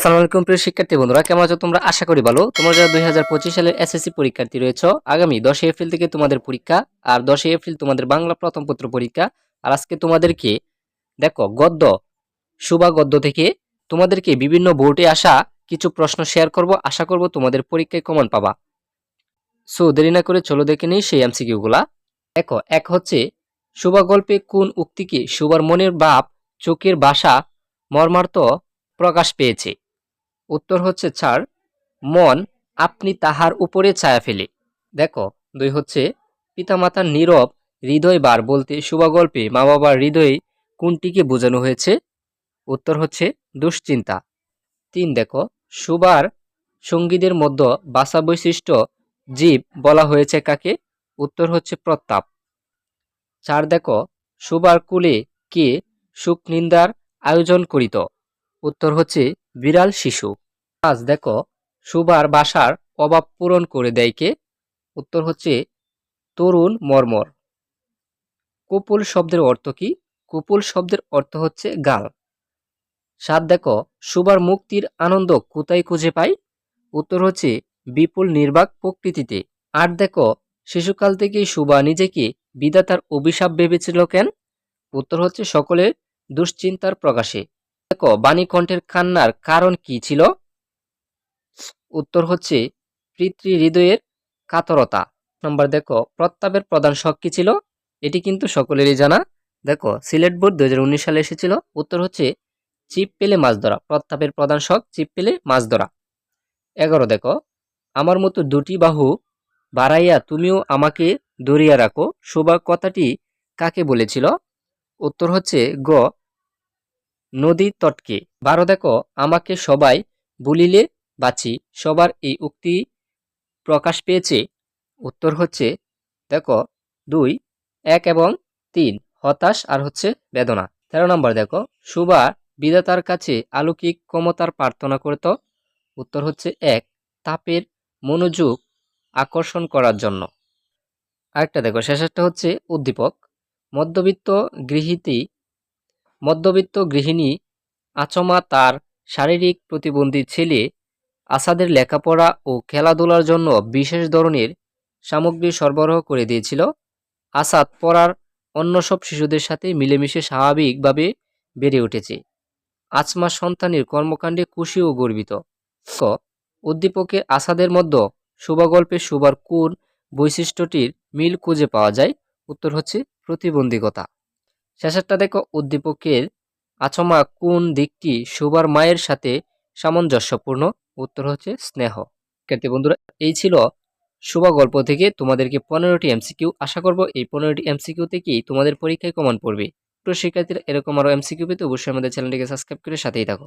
আসসালামু আলাইকুম প্রিয় শিক্ষার্থী বন্ধুরা, কেমন আছো তোমরা? আশা করি ভালো। তোমরা যারা দুই হাজার পঁচিশ সালের এসএসসি পরীক্ষার্থী রয়েছে, আগামী দশই এপ্রিল থেকে তোমাদের পরীক্ষা, আর দশই এপ্রিল তোমাদের বাংলা প্রথম পত্র পরীক্ষা। আর আজকে তোমাদেরকে, দেখো, গদ্য, সুবা গদ্য থেকে তোমাদেরকে বিভিন্ন বোর্ডে আসা কিছু প্রশ্ন শেয়ার করব। আশা করব তোমাদের পরীক্ষায় কমন পাবা। সো দেরি না করে চলো দেখে নিই সেই এমসিকিউ গুলা। দেখো, এক হচ্ছে, সুবা গল্পে কোন উক্তিকে সুবার মনের বাপ চোখের বাসা, মর্মার্থ প্রকাশ পেয়েছে। উত্তর হচ্ছে, ছাড়। মন, আপনি তাহার উপরে ছায়া ফেলে। দেখো, দুই হচ্ছে, পিতামাতার নীরব হৃদয় বার বলতে শুভগল্পে মা বাবার হৃদয়ে কোনটিকে বোঝানো হয়েছে? উত্তর হচ্ছে, দুশ্চিন্তা। তিন দেখো, সুবার সঙ্গীদের মধ্য বাসা বৈশিষ্ট্য জীব বলা হয়েছে কাকে? উত্তর হচ্ছে, প্রতাপ। চার দেখো, সুবার কুলে কে সুখ নিন্দার আয়োজন করিত? উত্তর হচ্ছে বিড়াল শিশু। আজ দেখো সুবার বাসার অভাব পূরণ করে দেয় কে? উত্তর হচ্ছে, তরুণ মর্মর। কুপুল শব্দের অর্থ কি? কুপুল শব্দের অর্থ হচ্ছে গাল। সাত দেখো সুবার মুক্তির আনন্দ কোথায় খুঁজে পাই উত্তর হচ্ছে, বিপুল নির্বাক প্রকৃতিতে। আট দেখো, শিশুকাল থেকেই সুবা নিজেকে বিধাতার অভিশাপ ভেবেছিল কেন? উত্তর হচ্ছে, সকলের দুশ্চিন্তার প্রকাশে। দেখো, বাণীকণ্ঠের কান্নার কারণ কি ছিল? উত্তর হচ্ছে, পিতৃ হৃদয়ের কাতরতা। নম্বর দেখো প্রত্যাবের প্রধান শখ কি ছিল? এটি কিন্তু সকলেরই জানা। দেখো, সিলেট বোর্ড দুই হাজার উনিশ সালে এসেছিল। উত্তর হচ্ছে, চিপ পেলে মাছ ধরা। প্রত্যাপের প্রধান শখ, চিপ পেলে মাছ ধরা। এগারো, দেখো, আমার মতো দুটি বাহু বাড়াইয়া তুমিও আমাকে ধরিয়া রাখো। শোভা কথাটি কাকে বলেছিল? উত্তর হচ্ছে, গ নদী তটকে। বারো দেখো, আমাকে সবাই বলিলে বাঁচি সবার এই উক্তি প্রকাশ পেয়েছে। উত্তর হচ্ছে, দেখো, দুই, এক এবং তিন, হতাশ আর হচ্ছে বেদনা। তেরো নম্বর দেখো, সুবা বিধাতার কাছে আলৌকিক ক্ষমতার প্রার্থনা করত। উত্তর হচ্ছে, এক, তাপের মনোযোগ আকর্ষণ করার জন্য। আরেকটা দেখো, শেষেরটা হচ্ছে, উদ্দীপক। মধ্যবিত্ত গৃহীতি মধ্যবিত্ত গৃহিণী আচমা তার শারীরিক প্রতিবন্ধী ছেলে আসাদের লেখাপড়া ও খেলাধুলার জন্য বিশেষ ধরনের সামগ্রী সরবরাহ করে দিয়েছিল। আসাদ পড়ার অন্য সব শিশুদের সাথে মিলেমিশে স্বাভাবিকভাবে বেড়ে উঠেছে। আচমা সন্তানের কর্মকাণ্ডে খুশি ও গর্বিত। ক উদ্দীপকের আসাদের মধ্যে শুভগল্পে সুবার কোন বৈশিষ্ট্যটির মিল খুঁজে পাওয়া যায়? উত্তর হচ্ছে প্রতিবন্ধীকতা। শেষেরটা দেখো উদ্দীপকের আচমা কোন দিকটি সুবার মায়ের সাথে সামঞ্জস্যপূর্ণ? উত্তর হচ্ছে স্নেহ। শিক্ষার্থী বন্ধুরা, এই ছিল শুভা গল্প থেকে তোমাদেরকে পনেরোটি এমসিকিউ। আশা করব এই পনেরোটি এমসিকিউ থেকেই তোমাদের পরীক্ষায় কমন পড়বে। প্রিয় শিক্ষার্থীরা এরকম আরও এমসিকিউ পেতে অবশ্যই আমাদের চ্যানেলটিকে সাবস্ক্রাইব করে সাথেই থাকো।